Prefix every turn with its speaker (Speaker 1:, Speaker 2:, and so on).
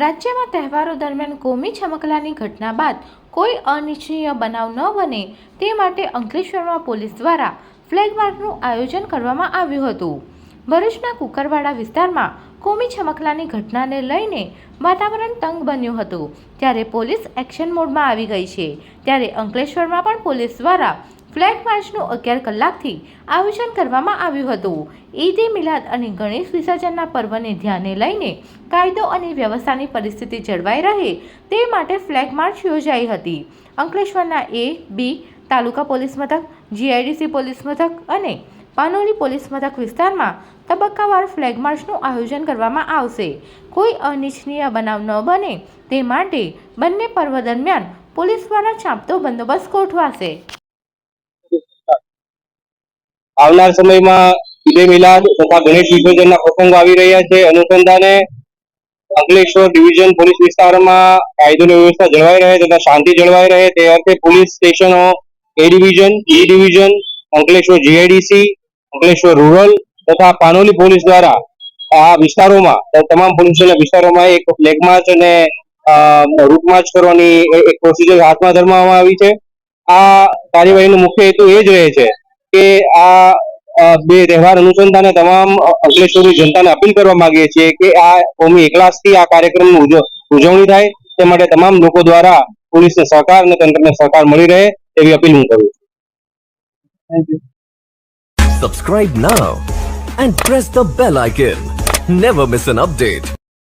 Speaker 1: રાજ્યમાં તહેવારો દરમિયાન કોમી છમકલાની ઘટના બાદ કોઈ અનિચ્છનીય બનાવ ન બને તે માટે અંકલેશ્વરમાં પોલીસ દ્વારા ફ્લેગ માર્ચનું આયોજન કરવામાં આવ્યું હતું. ભરૂચના કુકરવાડા વિસ્તારમાં કોમી છમકલાની ઘટનાને લઈને વાતાવરણ તંગ બન્યું હતું. ત્યારે પોલીસ એક્શન મોડમાં આવી ગઈ છે, ત્યારે અંકલેશ્વરમાં પણ પોલીસ દ્વારા ફ્લેગ માર્ચનું અગિયાર કલાકથી આયોજન કરવામાં આવ્યું હતું. ઈદ મિલાદ અને ગણેશ વિસર્જનના પર્વને ધ્યાને લઈને કાયદો અને વ્યવસ્થાની પરિસ્થિતિ જળવાઈ રહે તે માટે ફ્લેગ માર્ચ યોજાઈ હતી. અંકલેશ્વરના એ, બી, તાલુકા પોલીસ મથક, જીઆઈડીસી પોલીસ મથક અને પાનોલી પોલીસ મથક વિસ્તારમાં તબક્કાવાર ફ્લેગ માર્ચનું આયોજન કરવામાં આવશે. કોઈ અનિચ્છનીય બનાવ ન બને તે માટે બંને પર્વ દરમિયાન પોલીસ દ્વારા ચાંપતો બંદોબસ્ત ગોઠવાશે.
Speaker 2: આવનાર સમયમાં ઈદે મિલાદ તથા ગણેશ વિસર્જનના પ્રસંગો આવી રહ્યા છે. અનુસંધાને અંકલેશ્વર ડિવિઝન પોલીસ વિસ્તારમાં કાયદો વ્યવસ્થા જળવાઈ રહે તથા શાંતિ જળવાઈ રહે. તે અર્થે પોલીસ સ્ટેશનો A division E division, Ankleshwar GIDC, Ankleshwar rural તથા પાનોલી પોલીસ દ્વારા આ વિસ્તારોમાં, તમામ પોલીસોના વિસ્તારોમાં એક ફ્લેગ માર્ચ અને રૂટ માર્ચ કરવાની એક પ્રોસિજર હાથમાં ધરવામાં આવી છે. આ કાર્યવાહીનો મુખ્ય હેતુ એ જ રહે છે કે આ બે તહેવાર અનુસંધાને તમામ અંકલેશ્વરની જનતાને અપીલ કરવા માંગીએ છીએ કે આ કોમી એકલાસથી આ કાર્યક્રમની ઉજવણી થાય તે માટે તમામ લોકો દ્વારા પોલીસને સહકાર અને તંત્રને સહકાર મળી રહે એવી અપીલ હું કરું છું
Speaker 3: Subscribe now and press the bell icon. Never miss an update.